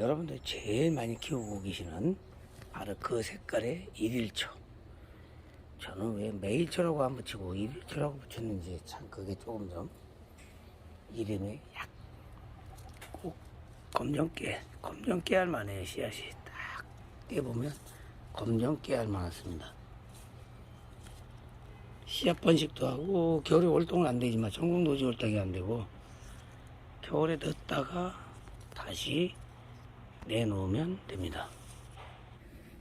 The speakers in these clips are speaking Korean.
여러분들 제일 많이 키우고 계시는 바로 그 색깔의 일일초. 저는 왜 매일초라고 안 붙이고 일일초라고 붙였는지 참 그게 조금 좀 이름이 약꼭 검정깨, 검정깨 알 만해요 씨앗이 딱 떼보면 검정깨 알만했습니다. 씨앗 번식도 하고 겨울에 월동은 안 되지만 전국 노지 월동이 안 되고 겨울에 넣었다가 다시 내놓으면 됩니다.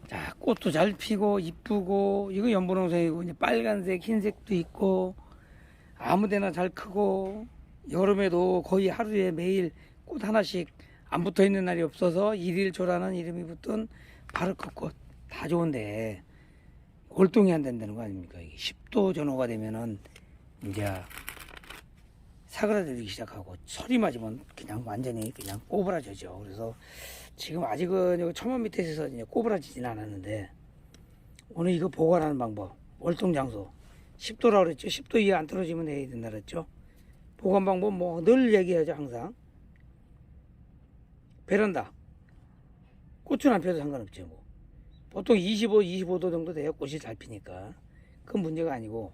자, 꽃도 잘 피고 이쁘고 이거 연분홍색이고 이제 빨간색, 흰색도 있고 아무데나 잘 크고 여름에도 거의 하루에 매일 꽃 하나씩 안 붙어 있는 날이 없어서 일일조라는 이름이 붙은 바르크꽃 다 좋은데 월동이 안 된다는 거 아닙니까? 이게 10도 전후가 되면은 이제 사그라들기 시작하고 철이 맞으면 그냥 완전히 그냥 꼬부라져죠. 그래서 지금 아직은 여기 천만 밑에서 이제 꼬부라지진 않았는데 오늘 이거 보관하는 방법 월동 장소 10도라 그랬죠. 10도 이하 안 떨어지면 해야 된다 그랬죠. 보관 방법 뭐 늘 얘기하죠 항상 베란다 꽃은 안 피워도 상관없죠. 뭐. 보통 25, 25도 정도 돼야 꽃이 잘 피니까 큰 문제가 아니고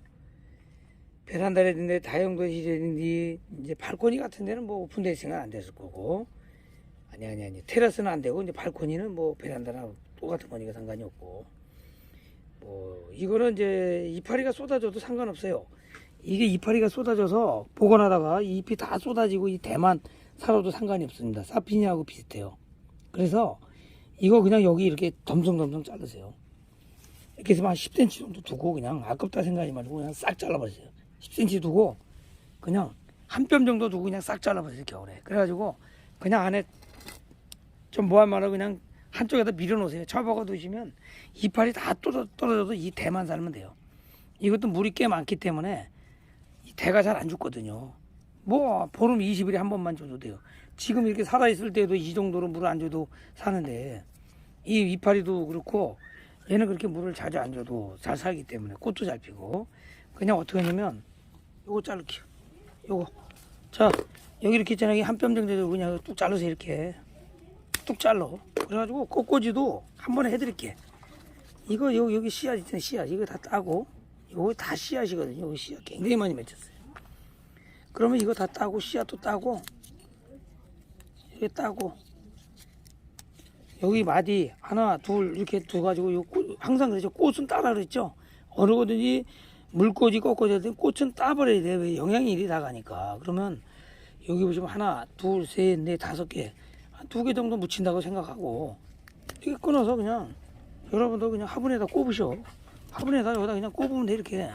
베란다라든지 다용도실이라든지 이제 발코니 같은 데는 뭐 오픈돼 있으면 안 됐을 거고. 아니 아니 아니. 테라스는 안 되고 이제 발코니는 뭐 베란다나 똑같은 거니까 상관이 없고. 뭐 이거는 이제 이파리가 쏟아져도 상관없어요. 이게 이파리가 쏟아져서 보관하다가 이 잎이 다 쏟아지고 이 대만 살아도 상관이 없습니다. 사피니하고 비슷해요. 그래서 이거 그냥 여기 이렇게 덤성덤성 자르세요. 이렇게 해서 한 10cm 정도 두고 그냥 아깝다 생각하지 말고 그냥 싹 잘라버리세요 10cm 두고 그냥 한 뼘 정도 두고 그냥 싹 잘라버리세요 겨울에. 그래가지고 그냥 안에 좀 뭐하면 그냥 한쪽에다 밀어놓으세요. 처박아 두시면 이파리 다 떨어- 떨어져도 이 대만 살면 돼요. 이것도 물이 꽤 많기 때문에 이 대가 잘 안 죽거든요. 뭐 보름 20일에 한 번만 줘도 돼요. 지금 이렇게 살아있을 때도 이 정도로 물을 안 줘도 사는데 이 이파리도 그렇고 얘는 그렇게 물을 자주 안 줘도 잘 살기 때문에 꽃도 잘 피고. 그냥 어떻게 하냐면 요거 자를게요. 요거. 자 여기 이렇게 있잖아요. 한 뼘 정도 그냥 뚝 잘라서 이렇게. 뚝 잘라 그래가지고 꽃꽂이도 한 번에 해드릴게. 이거 요, 여기 씨앗 있잖아요 씨앗. 이거 다 따고 요거 다 씨앗이거든요. 여기 씨앗 굉장히 많이 맺혔어요. 그러면 이거 다 따고 씨앗도 따고 이렇게 따고. 여기 마디 하나 둘 이렇게 두 가지고 요 꽃, 항상 그랬죠. 꽃은 따라 그랬죠. 어느 거든지 물꽂이 꺾어져야 돼? 꽃은 따버려야 돼. 왜 영양이 이리 나가니까. 그러면 여기 보시면 하나 둘 셋 넷 다섯 개. 두개 정도 묻힌다고 생각하고 이렇게 끊어서 그냥 여러분도 그냥 화분에다 꼽으셔. 화분에다 여기다 그냥 꼽으면 돼 이렇게.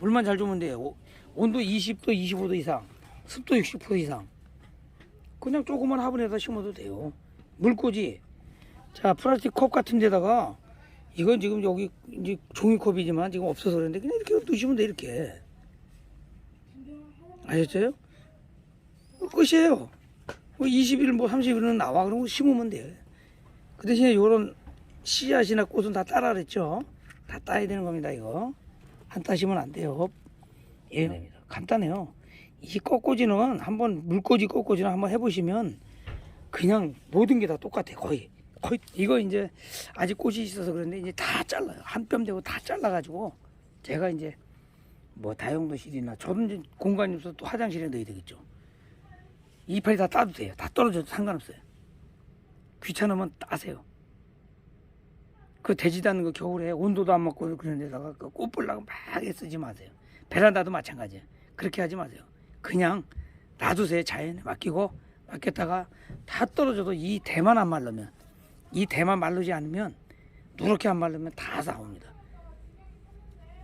물만 잘 주면 돼. 오- 온도 20도 25도 이상 습도 60% 이상. 그냥 조그만 화분에다 심어도 돼요. 물꽂이 자 플라스틱 컵 같은 데다가 이건 지금 여기 이제 종이컵이지만 지금 없어서 그런데 그냥 이렇게 두시면 돼 이렇게. 아셨어요? 어, 끝이에요. 뭐 20일 뭐 30일은 나와. 그런 거 심으면 돼요 그 대신에 요런 씨앗이나 꽃은 다 따라 그랬죠? 다 따야 되는 겁니다 이거. 안 따시면 안 돼요. 예 간단해요. 이 꺾꽂이는 한번 물꽂이 꺾꽂이는 한번 해보시면 그냥 모든 게 다 똑같아 거의 거의 이거 이제 아직 꽃이 있어서 그런데 이제 다 잘라요. 한 뼘 되고 다 잘라가지고 제가 이제 뭐 다용도실이나 저도 공간이 없어서 또 화장실에 넣어야 되겠죠. 이파리 다 따도 돼요. 다 떨어져도 상관없어요. 귀찮으면 따세요. 그 되지도 않는 거 겨울에 온도도 안 맞고 그런 데다가 그 꽃불나고 막 쓰지 마세요. 베란다도 마찬가지예요. 그렇게 하지 마세요. 그냥 놔두세요. 자연에 맡기고 맡겼다가 다 떨어져도 이 대만 안 말르면 이 대만 말르지 않으면 누렇게 안 말르면 다 나옵니다.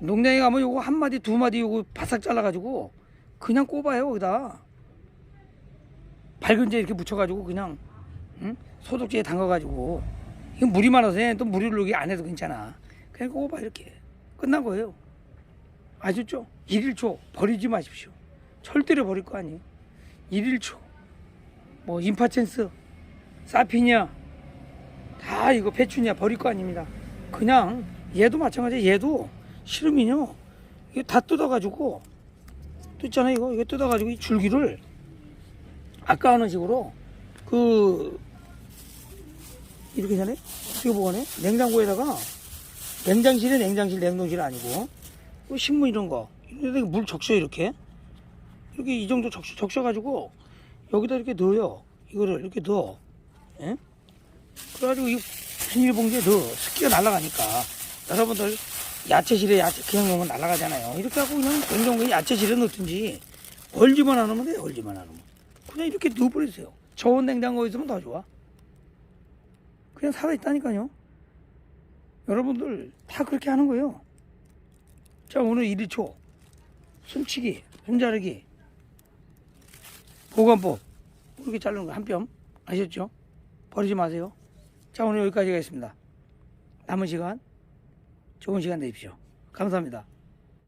농장에 가면 요거 한 마디 두 마디 요거 바싹 잘라가지고 그냥 꼽아요 거기다. 밝은 데 이렇게 묻혀가지고 그냥 응? 소독제에 담가가지고. 이거 물이 많아서 얘또 물을 여기 안 해도 괜찮아. 그냥 꼽아 이렇게. 끝난 거예요. 아셨죠? 일일초. 버리지 마십시오. 절대로 버릴 거 아니에요. 일일초. 뭐 인파첸스 사피냐 다 이거 배추냐 버릴 거 아닙니다. 그냥 얘도 마찬가지 얘도 시름이요 이거 다 뜯어가지고 뜯잖아요 이거. 이거 뜯어가지고 이 줄기를 아까 하는 식으로 그 이렇게 전에 어떻게 보관해? 냉장고에다가 냉장실에 냉장실 냉동실 아니고 뭐 식물 이런 거. 이런 데물 적셔 이렇게. 이렇게 이 정도 적셔 적셔가지고 여기다 이렇게 넣어요. 이거를 이렇게 넣어. 예? 그래가지고 이 비닐봉지에 넣어. 습기가 날아가니까. 여러분들 야채실에 야채 그냥 넣으면 날아가잖아요. 이렇게 하고 그냥 냉장고에 야채실에 넣든지 얼지만 않으면 돼요 얼지만 않으면. 그냥 이렇게 넣어버리세요. 저온 냉장고에 있으면 더 좋아. 그냥 살아있다니까요. 여러분들 다 그렇게 하는 거예요. 자 오늘 1위초 숨치기 손자르기 보관법. 이렇게 자르는 거 한 뼘. 아셨죠? 버리지 마세요 자 오늘 여기까지 하겠습니다. 남은 시간 좋은 시간 되십시오. 감사합니다